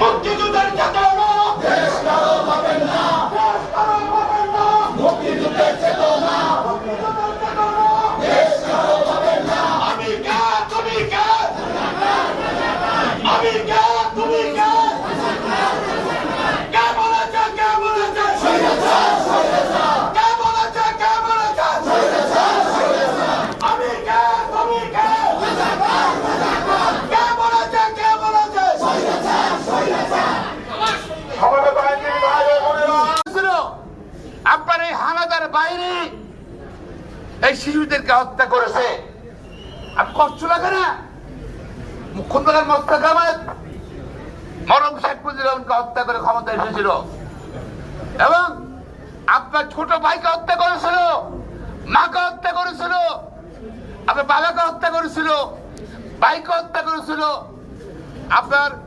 মুক্তিযুদ্ধের এই হানাদার বাইরে। এই শিশুদেরকে হত্যা করেছে। আপনি কষ্ট লাগে না? মুখ্যমন্ত্রী মরম শেখ রহমানকে হত্যা করে ক্ষমতা এসেছিল। এবং আপনার ছোট ভাইকে হত্যা করেছিল, মাকে হত্যা করেছিল, আপনার বাবাকে হত্যা করেছিল, ভাইকে হত্যা করেছিল। আপনার